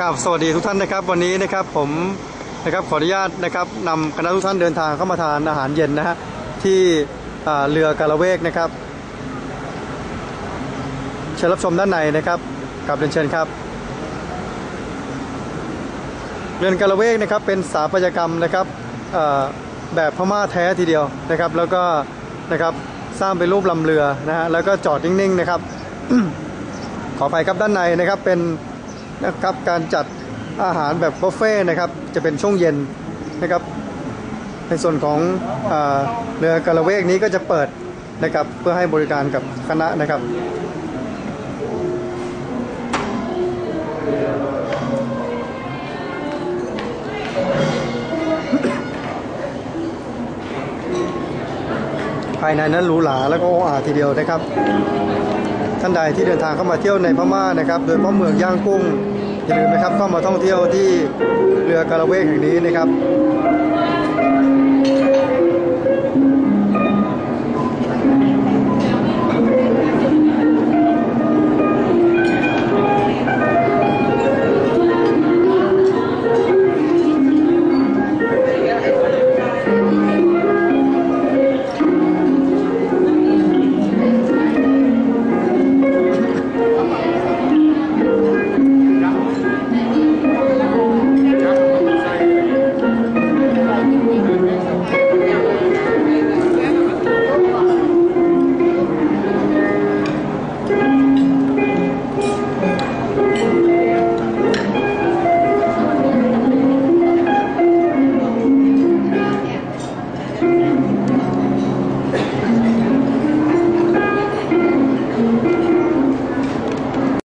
กราบสวัสดีทุกท่านนะครับ วันนี้นะครับผมนะครับขออนุญาตนะครับนำคณะทุกท่านเดินทางเข้ามาทานอาหารเย็นนะฮะที่เรือกาละเวกนะครับเชิญรับชมด้านในนะครับกลับเรียนเชิญครับเรือนกาละเวกนะครับเป็นสถาปัตยกรรมนะครับแบบพม่าแท้ทีเดียวนะครับ แล้วก็นะครับสร้างเป็นรูปลำเรือนะฮะแล้วก็จอดนิ่งๆนะครับขอไปครับด้านในนะครับเป็น นะครับการจัดอาหารแบบบุฟเฟ่นะครับจะเป็นช่วงเย็นนะครับ ในส่วนของอเรือกาละเวกนี้ก็จะเปิดนะครับเพื่อให้บริการกับคณะนะครับภายในนั้นหรูหราแล้วก็โอ้อาทีเดียวนะครับ ท่านใดที่เดินทางเข้ามาเที่ยวในพม่านะครับ โดยเฉพาะเมืองย่างกุ้งอย่าลืมนะครับเข้ามาท่องเที่ยวที่เรือกาละเวกแห่งนี้นะครับ